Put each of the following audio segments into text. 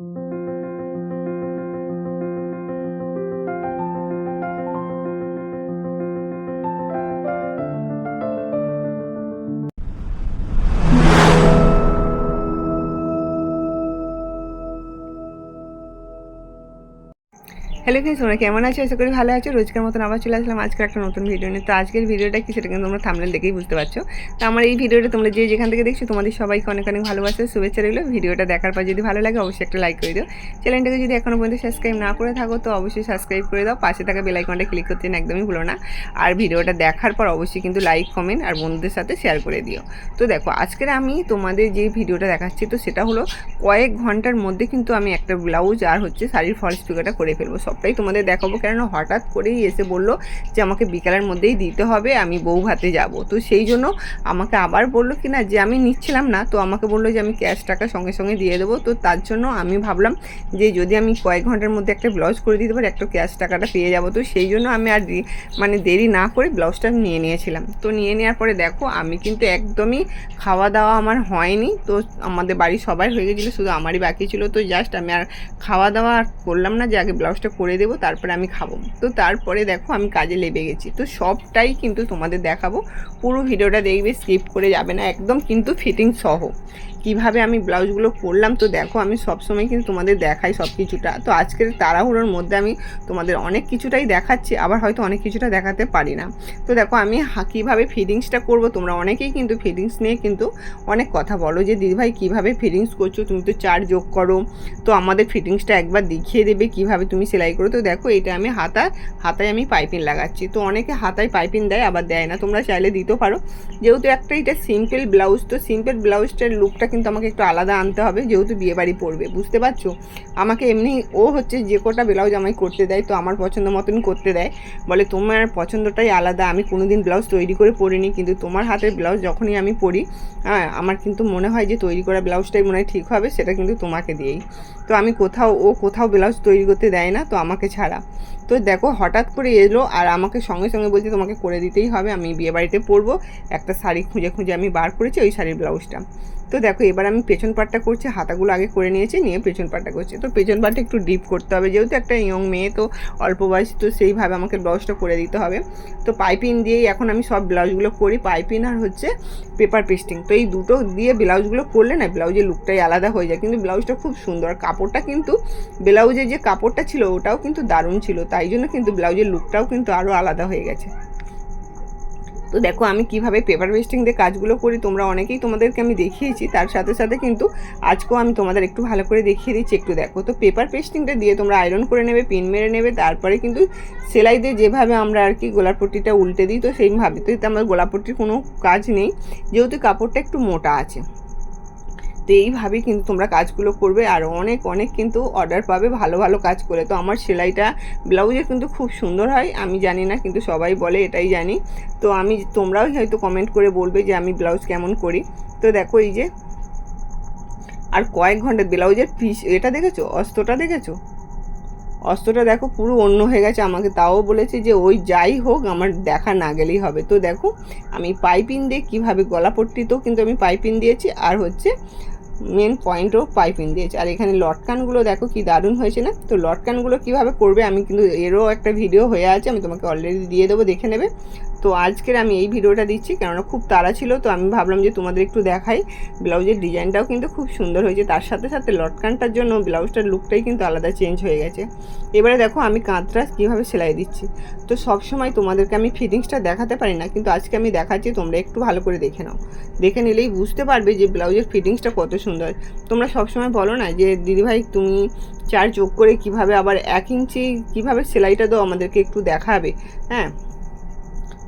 thank you hello friends তোমরা কেমন আছো? আশা করি ভালো আছো। রোজকার মতন আবার চলে আসলাম আজকে একটা নতুন ভিডিও নিয়ে। তো আজকের ভিডিওটা কি সেটা কিন্তু তোমরা থামলে দেখেই বুঝতে পারছ। তো আমার এই ভিডিওটা তোমরা যে যেখান থেকে দেখছ, তোমাদের সবাইকে অনেক অনেক ভালোবাসে, শুভেচ্ছা রইল। ভিডিওটা দেখার পর যদি ভালো লাগে, অবশ্যই একটা লাইক করে দিও। চ্যানেলটাকে যদি এখনও পর্যন্ত সাবস্ক্রাইব না করে থাকো, তো অবশ্যই সাবস্ক্রাইব করে দাও। পাশে থাকা বেলাইকনটা ক্লিক করতে একদমই ভুলো না। আর ভিডিওটা দেখার পর অবশ্যই কিন্তু লাইক কমেন্ট আর বন্ধুদের সাথে শেয়ার করে দিও। তো দেখো, আজকের আমি তোমাদের যে ভিডিওটা দেখাচ্ছি, তো সেটা হলো কয়েক ঘণ্টার মধ্যে কিন্তু আমি একটা ব্লাউজ আর হচ্ছে শাড়ির ফলস পিকোটা করে ফেলব সবটাই তোমাদের দেখাবো। কেননা হঠাৎ করেই এসে বলল যে, আমাকে বিকালের মধ্যেই দিতে হবে, আমি বউ ভাতে যাব। তো সেই জন্য আমাকে আবার বলল কি না যে, আমি নিচ্ছিলাম না। তো আমাকে বলল যে, আমি ক্যাশ টাকা সঙ্গে সঙ্গে দিয়ে দেবো। তো তার জন্য আমি ভাবলাম যে, যদি আমি কয়েক ঘণ্টার মধ্যে একটা ব্লাউজ করে দিতে পারি, একটা ক্যাশ টাকাটা পেয়ে যাব। তো সেই জন্য আমি আর মানে দেরি না করে ব্লাউজটা নিয়ে নিয়েছিলাম। তো নিয়ে নেওয়ার পরে দেখো, আমি কিন্তু একদমই খাওয়া দাওয়া আমার হয়নি। তো আমাদের বাড়ির সবাই হয়ে গেছিল, শুধু আমারই বাকি ছিল। তো জাস্ট আমি আর খাওয়া দাওয়া করলাম না যে, আগে ব্লাউজটা করে দেবো, তারপরে আমি খাব। তো তারপরে দেখো আমি কাজে লেবে গেছি। তো সবটাই কিন্তু তোমাদের দেখাবো। পুরো ভিডিওটা দেখবে স্কিপ করে যাবে না। একদম কিন্তু ফিটিং সহ। কীভাবে আমি ব্লাউজগুলো করলাম তো দেখো আমি সবসময় কিন্তু তোমাদের দেখাই সব কিছুটা তো আজকের তাড়াহুড়োর মধ্যে আমি তোমাদের অনেক কিছুটাই দেখাচ্ছি, আবার হয়তো অনেক কিছুটা দেখাতে পারি না। তো দেখো আমি কীভাবে ফিটিংসটা করব, তোমরা অনেকেই কিন্তু ফিটিংস নিয়ে কিন্তু অনেক কথা বলো যে দিদিভাই কীভাবে ফিটিংস করছ? তুমি তো চার যোগ করো। তো আমাদের ফিটিংসটা একবার দেখিয়ে দেবে কীভাবে তুমি সেলাই করো। তো দেখো এটা আমি হাতা হাতায় আমি পাইপিং লাগাচ্ছি। তো অনেকে হাতায় পাইপিং দেয়, আবার দেয় না। তোমরা চাইলে দিতেও পারো। যেহেতু একটা এটা সিম্পল ব্লাউজ, তো সিম্পল ব্লাউজটার লুকটা কিন্তু আমাকে একটু আলাদা আনতে হবে, যেহেতু বিয়ে বাড়ি পড়বে, বুঝতে পারছ? আমাকে এমনি, ও হচ্ছে যে কটা ব্লাউজ আমায় করতে দেয়, তো আমার পছন্দ মতন করতে দেয়। বলে, তোমার পছন্দটাই আলাদা, আমি কোনো দিন ব্লাউজ তৈরি করে পরিনি, কিন্তু তোমার হাতের ব্লাউজ যখনই আমি পরি হ্যাঁ আমার কিন্তু মনে হয় যে তৈরি করা ব্লাউজটাই মনে হয় ঠিক হবে, সেটা কিন্তু তোমাকে দিয়েই। তো আমি কোথাও, ও কোথাও ব্লাউজ তৈরি করতে দেয় না, তো আমাকে ছাড়া। তো দেখো, হঠাৎ করে এলো আর আমাকে সঙ্গে সঙ্গে বলছে তোমাকে করে দিতেই হবে, আমি বিয়ে বাড়িতে পরবো। একটা শাড়ি খুঁজে খুঁজে আমি বার করেছি ওই শাড়ির ব্লাউজটা। তো দেখো, এবার আমি পেছন পাটটা করছি, হাতাগুলো আগে করে নিয়েছি, নিয়ে পেছন পাটটা করছি। তো পেছন পাটটা একটু ডিপ করতে হবে, যেহেতু একটা ইয়ং মেয়ে, তো অল্প বয়স, তো সেইভাবে আমাকে ব্লাউজটা করে দিতে হবে। তো পাইপিং দিয়েই এখন আমি সব ব্লাউজগুলো করি, পাইপিং আর হচ্ছে পেপার পেস্টিং তো এই দুটো দিয়ে ব্লাউজগুলো করলে না, ব্লাউজের লুকটাই আলাদা হয়ে যায়, কিন্তু ব্লাউজটা খুব সুন্দর আর কাপড়টা কিন্তু ব্লাউজের যে কাপড়টা ছিল ওটাও কিন্তু দারুণ ছিল। তাই জন্য কিন্তু ব্লাউজের লুকটাও কিন্তু আরও আলাদা হয়ে গেছে। তো দেখো আমি কীভাবে পেপার পেস্টিং দিয়ে কাজগুলো করি, তোমরা অনেকেই তোমাদেরকে আমি দেখিয়েছি। তার সাথে সাথে কিন্তু আজকেও আমি তোমাদের একটু ভালো করে দেখিয়ে দিচ্ছি একটু দেখো। তো পেপার পেস্টিংটা দিয়ে তোমরা আয়রন করে নেবে পিন মেরে নেবে, তারপরে কিন্তু সেলাই দিয়ে যেভাবে আমরা আর কি গোলাপট্টিটা উল্টে দিই, তো সেইভাবে। তো এতে আমার গোলাপট্টির কোনো কাজ নেই। যেহেতু কাপড়টা একটু মোটা আছে। তো এইভাবেই কিন্তু তোমরা কাজগুলো করবে আর অনেক অনেক কিন্তু অর্ডার পাবে ভালো ভালো কাজ করে। তো আমার সেলাইটা ব্লাউজের কিন্তু খুব সুন্দর হয়, আমি জানি না কিন্তু সবাই বলে এটাই জানি। তো আমি, তোমরাও হয়তো কমেন্ট করে বলবে যে আমি ব্লাউজ কেমন করি। তো দেখো এই যে, আর কয়েক ঘণ্টা ব্লাউজের পিস, এটা দেখেছ? অস্ত্রটা দেখেছ? অস্ত্রটা দেখো পুরো অন্য হয়ে গেছে, আমাকে তাও বলেছে যে ওই যাই হোক, আমার দেখা না গেলেই হবে। তো দেখো, আমি পাইপিং দিয়ে কীভাবে গলা পট্টিতেও কিন্তু আমি পাইপিং দিয়েছি, আর হচ্ছে মেন পয়েন্টও পাইপিং দিয়েছে। আর এখানে লটকানগুলো দেখো কি দারুণ হয়েছে না? তো লটকানগুলো কীভাবে করবে? আমি কিন্তু এরও একটা ভিডিও হয়ে আছে, আমি তোমাকে অলরেডি দিয়ে দেবো, দেখে নেবে। তো আজকের আমি এই ভিডিওটা দিচ্ছি, কেননা খুব তাড়া ছিল, তো আমি ভাবলাম যে তোমাদের একটু দেখাই। ব্লাউজের ডিজাইনটাও কিন্তু খুব সুন্দর হয়েছে, তার সাথে সাথে লটকানটার জন্য ব্লাউজটার লুকটাই কিন্তু আলাদা চেঞ্জ হয়ে গেছে। এবারে দেখো আমি কাঁতরা কীভাবে সেলাই দিচ্ছি। তো সব সময় তোমাদেরকে আমি ফিটিংসটা দেখাতে পারি না, কিন্তু আজকে আমি দেখাচ্ছি, তোমরা একটু ভালো করে দেখে নাও। দেখে নিলেই বুঝতে পারবে যে ব্লাউজের ফিটিংসটা কত সুন্দর তোমরা সবসময় বলো না যে, দিদিভাই, তুমি চার যোগ করে কীভাবে আবার এক ইঞ্চি, কীভাবে সেলাইটা দাও আমাদেরকে একটু দেখাবে? হ্যাঁ?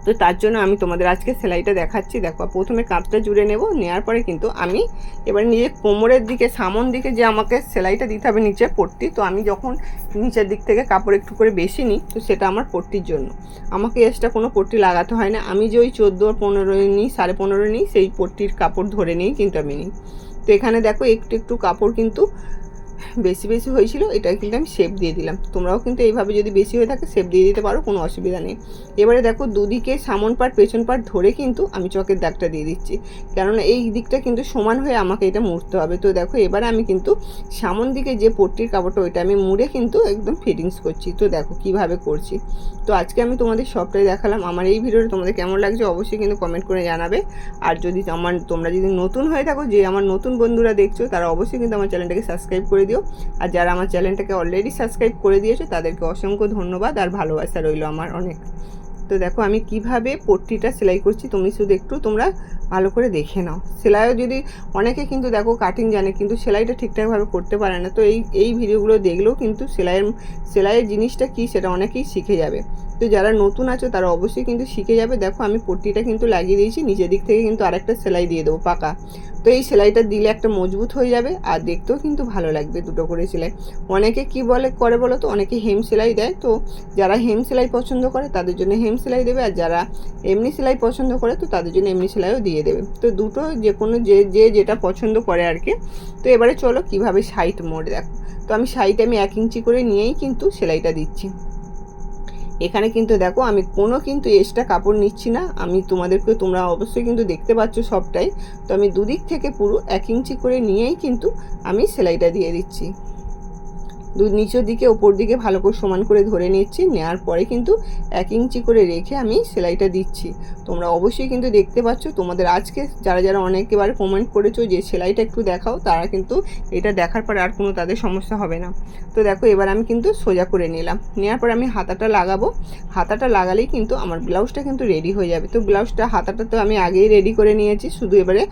তো তার জন্য আমি তোমাদের আজকে সেলাইটা দেখাচ্ছি। দেখো, প্রথমে কাঁচটা জুড়ে নেব নেওয়ার পরে কিন্তু আমি এবার নিজে কোমরের দিকে, সামন দিকে যে আমাকে সেলাইটা দিতে হবে নিচে পট্টি, তো আমি যখন নিচের দিক থেকে কাপড় একটু করে বেশি নিই, তো সেটা আমার পট্টির জন্য। আমাকে এক্সট্রা কোনো পট্টি লাগাতে হয় না। আমি যে ওই চোদ্দ, পনেরো নিই, সাড়ে পনেরো নিই, সেই পট্টির কাপড় ধরে নিই কিন্তু আমি নিই। তো এখানে দেখো একটু একটু কাপড় কিন্তু বেশি বেশি হয়েছিল এটা কিন্তু আমি শেপ দিয়ে দিলাম। তোমরাও কিন্তু এইভাবে যদি বেশি হয়ে থাকে শেপ দিয়ে দিতে পারো, কোনো অসুবিধা নেই। এবারে দেখো, দুদিকে সামন পাট পেছন পাট ধরে কিন্তু আমি চকের দাগটা দিয়ে দিচ্ছি। কেননা এই দিকটা কিন্তু সমান হয়ে আমাকে এটা মুড়তে হবে। তো দেখো, এবারে আমি কিন্তু সামন দিকে যে পট্টির কাপড়টা, ওইটা আমি মুড়ে কিন্তু একদম ফিটিংস করছি। তো দেখো, কীভাবে করছি? তো আজকে আমি তোমাদের সবটাই দেখালাম। আমার এই ভিডিওটা তোমাদের কেমন লাগছে অবশ্যই কিন্তু কমেন্ট করে জানাবে। আর যদি আমার, তোমরা যদি নতুন হয়ে থাকো, যে আমার নতুন বন্ধুরা দেখছ, তারা অবশ্যই কিন্তু আমার চ্যানেলটাকে সাবস্ক্রাইব করে দিও। আর যারা আমার চ্যানেলটাকে অলরেডি সাবস্ক্রাইব করে দিয়েছ, তাদেরকে অসংখ্য ধন্যবাদ আর ভালোবাসা রইল আমার অনেক। তো দেখো, আমি কীভাবে পট্টিটা সেলাই করছি, তুমি শুধু একটু তোমরা ভালো করে দেখে নাও। সেলাইও যদি, অনেকে কিন্তু দেখো কাটিং জানে, কিন্তু সেলাইটা ঠিকঠাকভাবে করতে পারে না। তো এই এই ভিডিওগুলো দেখলেও কিন্তু সেলাইয়ের সেলাইয়ের জিনিসটা কী, সেটা অনেকেই শিখে যাবে। তো যারা নতুন আছো, তারা অবশ্যই কিন্তু শিখে যাবে। দেখো, আমি পট্টিটা কিন্তু লাগিয়ে দিয়েছি, নিচের দিক থেকে কিন্তু আরেকটা সেলাই দিয়ে দেবো, পাকা। তো এই সেলাইটা দিলে একটা মজবুত হয়ে যাবে, আর দেখতেও কিন্তু ভালো লাগবে দুটো করে সেলাই। অনেকে কি বলে, করে বলো তো? অনেকে হেম সেলাই দেয়। তো যারা হেম সেলাই পছন্দ করে, তাদের জন্য হেম সেলাই দেবে, আর যারা এমনি সেলাই পছন্দ করে, তো তাদের জন্য এমনি সেলাইও দিয়ে দেবে। তো দুটো যে কোনো, যে যে যেটা পছন্দ করে আর কি। তো এবারে চলো কীভাবে সাইট মোড়, দেখো। তো আমি সাইড আমি এক ইঞ্চি করে নিয়েই কিন্তু সেলাইটা দিচ্ছি। এখানে কিন্তু দেখো, আমি কোনো কিন্তু এক্সট্রা কাপড় নিচ্ছি না। আমি তোমাদেরকে তোমরা অবশ্যই কিন্তু দেখতে পাচ্ছ সবটাই। তো আমি দুদিক থেকে পুরো এক ইঞ্চি করে নিয়েই কিন্তু আমি সেলাইটা দিয়ে দিচ্ছি। দু, নিচের দিকে, ওপর দিকে ভালো করে সমান করে ধরে নিচ্ছি। নেওয়ার পরে কিন্তু এক ইঞ্চি করে রেখে আমি সেলাইটা দিচ্ছি। তোমরা অবশ্যই কিন্তু দেখতে পাচ্ছ, তোমাদের আজকে যারা যারা অনেকবার কমেন্ট করেছ যে সেলাইটা একটু দেখাও, তারা কিন্তু এটা দেখার পর আর কোনো তাদের সমস্যা হবে না। তো দেখো, এবার আমি কিন্তু সোজা করে নিলাম। নেওয়ার পর আমি হাতাটা লাগাবো। হাতাটা লাগালেই কিন্তু আমার ব্লাউজটা কিন্তু রেডি হয়ে যাবে। তো ব্লাউজটা, হাতাটা তো আমি আগেই রেডি করে নিয়েছি। শুধু এবারে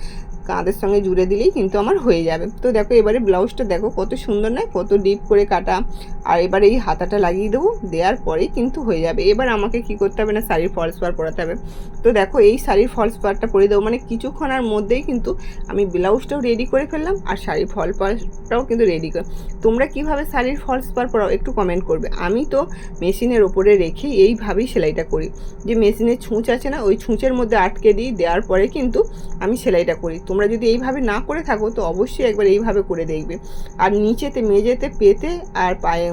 কাঁধের সঙ্গে জুড়ে দিলেই কিন্তু আমার হয়ে যাবে। তো দেখো এবারে ব্লাউজটা দেখো কত সুন্দর নয়, কত ডিপ করে কাটা। আর এবার এই হাতাটা লাগিয়ে দেবো, দেওয়ার পরেই কিন্তু হয়ে যাবে। এবার আমাকে কি করতে হবে না, শাড়ির ফলস পার পরাতে হবে। তো দেখো এই শাড়ির ফলস পারটা পরে দেবো মানে কিছুক্ষণার মধ্যেই কিন্তু আমি ব্লাউজটাও রেডি করে ফেললাম, আর শাড়ির ফল পারটাও কিন্তু রেডি করে। তোমরা কীভাবে শাড়ির ফলস পার পরাও একটু কমেন্ট করবে। আমি তো মেশিনের ওপরে রেখে এইভাবেই সেলাইটা করি। যে মেশিনের ছুঁচ আছে না, ওই ছুঁচের মধ্যে আটকে দিই, দেওয়ার পরে কিন্তু আমি সেলাইটা করি। তোমরা যদি এইভাবে না করে থাকো, তো অবশ্যই একবার এইভাবে করে দেখবে। আর নিচেতে, মেঝেতে পেতে আর পায়ে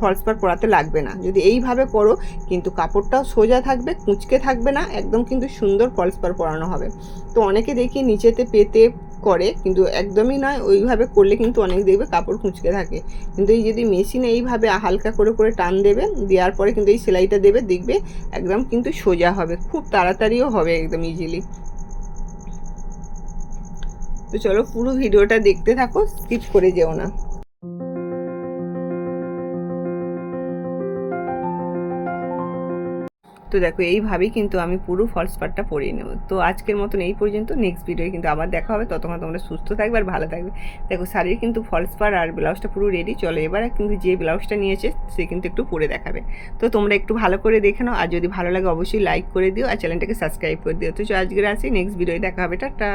ফলস পার পরাতে লাগবে না। যদি এইভাবে করো কিন্তু কাপড়টাও সোজা থাকবে, কুঁচকে থাকবে না, একদম কিন্তু সুন্দর ফলস পার পরানো হবে। তো অনেকে দেখি নিচেতে পেতে করে, কিন্তু একদমই নয়, ওইভাবে করলে কিন্তু অনেক দেখবে কাপড় কুঁচকে থাকে। কিন্তু এই যদি মেশিনে এইভাবে হালকা করে করে টান দেবে, দেওয়ার পরে কিন্তু এই সেলাইটা দেবে, দেখবে একদম কিন্তু সোজা হবে, খুব তাড়াতাড়িও হবে একদম ইজিলি তো চলো পুরো ভিডিওটা দেখতে থাকো স্কিপ করে যেও না। তো দেখো, এইভাবেই কিন্তু আমি পুরো ফলস পার্টটা পরিয়ে নেব। তো আজকের মতন এই পর্যন্ত নেক্সট ভিডিও কিন্তু আবার দেখা হবে। ততক্ষণ তোমরা সুস্থ থাকবে আর ভালো থাকবে। দেখো, শাড়ির কিন্তু ফলস পার আর ব্লাউজটা পুরো রেডি চলো এবারে কিন্তু যে ব্লাউজটা নিয়েছে, সে কিন্তু একটু পরে দেখাবে। তো তোমরা একটু ভালো করে দেখে নাও। আর যদি ভালো লাগে, অবশ্যই লাইক করে দিও। আর চ্যানেলটাকে সাবস্ক্রাইব করে দিও। তো আজকের আসি নেক্সট ভিডিও দেখা হবে। টাটা!